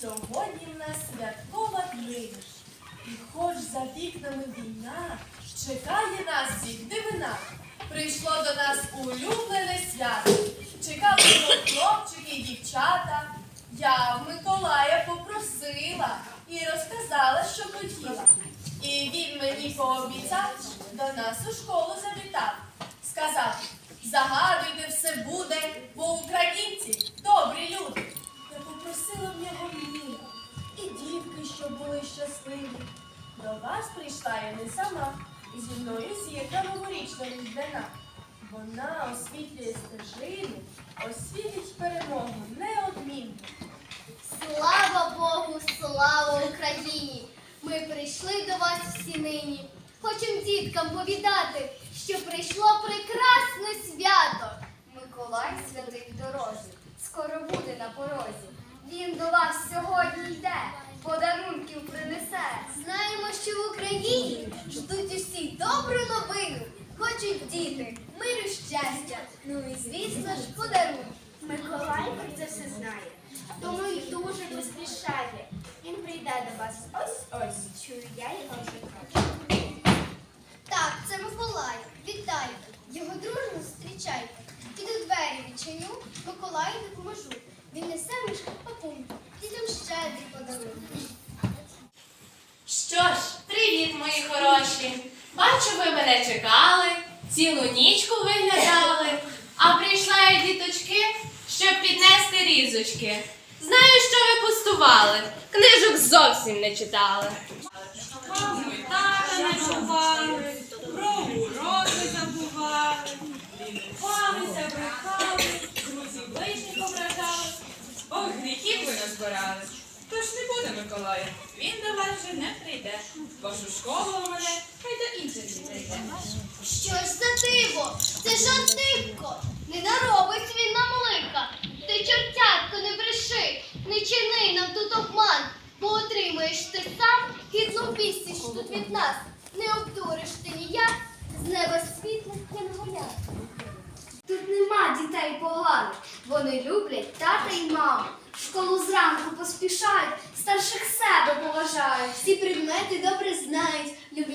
Сьогодні в нас святкова днина. І хоч за вікнами війна, чекає нас всіх дивина. Прийшло до нас улюблене свято. Чекали хлопчики і дівчата. Я в Миколая попросила і розказала, що хотіла. І він мені пообіцяв, до нас у школу завітав. Сказав, загадуйте все буде, бо українці не сама, і зі мною зірка новорічна різдвяна. Вона освітлює стежину, освітить перемогу неодмінно. Слава Богу, слава Україні! Ми прийшли до вас всі нині. Хочем діткам повідати, що прийшло прекрасне свято. Миколай святий в дорозі, скоро буде на порозі. Він до вас сьогодні йде, подарунків принесе. Знаємо, що в Україні ждуть усі добру новину. Хочуть діти, миру щастя. Ну і звісно ж подарунки. Миколай про це все знає, тому й дуже поспішає. Він прийде до вас ось-ось. Чую, я його вже кажу. Так, це Миколай. Вітайте. Його дружно зустрічайте. Піду двері відчиню, Миколаю допоможу. Він несе мишку пакунку. Дітям щедрий подарунок. Що ж, привіт, мої хороші. Бачу, ви мене чекали, цілу нічку виглядали, а прийшла я, діточки, щоб піднести різочки. Знаю, що ви пустували, книжок зовсім не читали. Маму і тата не чували, про уроки забували, лінувалися, брехали, друзів ближніх ображали. Ох, гріхів ви назбирали. Тож не буде Миколая, він до вас вже не прийде. Вашу школу у мене Що ж за диво? Це ж Антипко. Не наробить він нам лиха. Ти, чортятко, не бреши, не чини нам тут обман, бо отримаєш ти сам гідну пісніч тут від нас. Не обдуриш ти ніяк, з неба світлих янголят. Тут нема дітей поганих. Вони люблять тата і маму. В школу зранку поспішають, старших себе поважають. Всі предмети добре знають,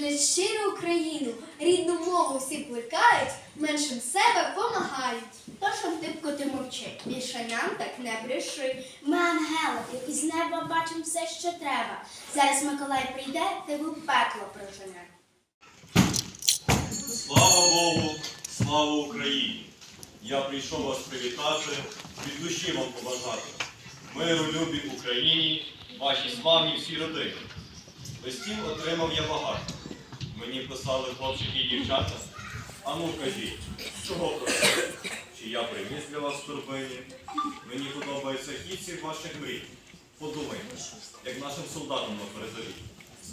люблять щиру Україну, рідну мову всі плекають, меншим себе помагають. Тож, Антипко, ти мовчи, більше нам так не бреши. Ми ангели, які з неба бачимо все, що треба. Зараз Миколай прийде, тебе в пекло прожене. Слава Богу, слава Україні! Я прийшов вас привітати, від душі вам побажати. Миру, любі Україні, вашій славній всій родині. Листів отримав я багато. Мені писали хлопчики і дівчата. А ну кажіть, чого просили? Чи я приніс для вас турбині? Мені подобається хід всіх ваших мрій. Подумайте, як нашим солдатам на передовій.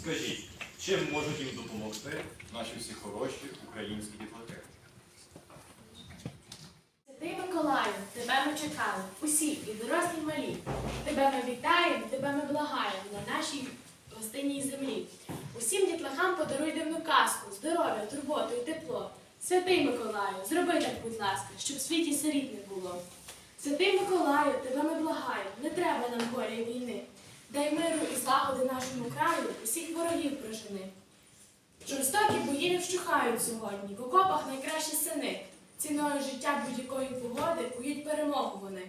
Скажіть, чим можуть їм допомогти наші всі хороші українські дітлахи? Святий Миколаю, тебе ми чекали, усі, і дорослі, і малі. Тебе ми вітаємо, тебе ми благаємо на нашій гостинній землі. Казку, здоров'я, турботу і тепло. Святий Миколаю, зроби так, будь ласка, щоб в світі сиріт не було. Святий Миколаю, тебе ми благаємо, не треба нам горя війни. Дай миру і злагоди нашому краю, усіх ворогів прожени. Жорстокі бої не вщухають сьогодні, в окопах найкращі сини. Ціною життя будь-якої погоди кують перемогу вони.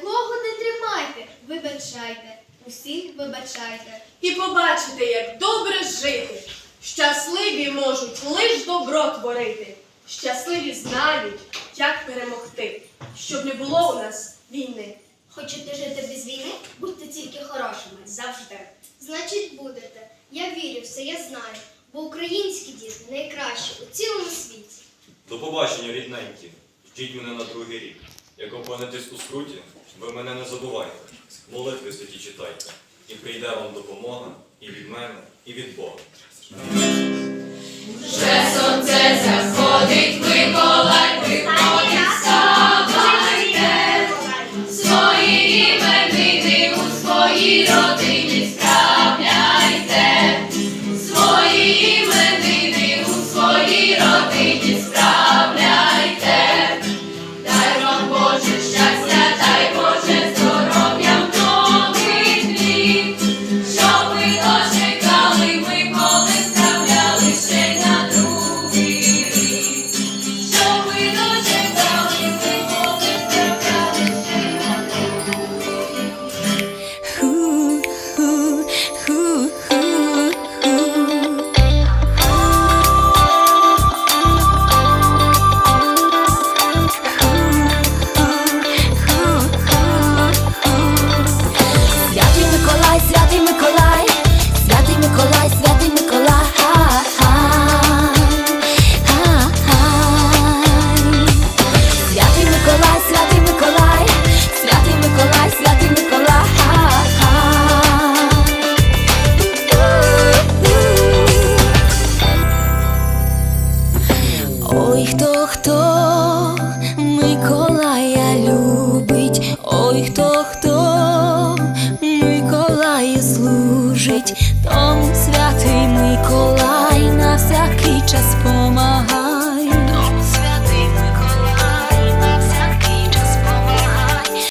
Ні кого не тримайте. Вибачайте, усіх вибачайте. І побачите, як добре жити. Щасливі можуть лиш добро творити. Щасливі знають, як перемогти, щоб не було у нас війни. Хочете жити без війни? Будьте тільки хорошими завжди. Значить, будете. Я вірю, все я знаю, бо українські діти найкращі у цілому світі. До побачення, рідненькі. Ждіть мене на другий рік. Як опинитесь у скруті, ви мене не забувайте. Молитви святі читайте. І прийде вам допомога і від мене, і від Бога. Вже сонце заходить, Миколай, час поможе.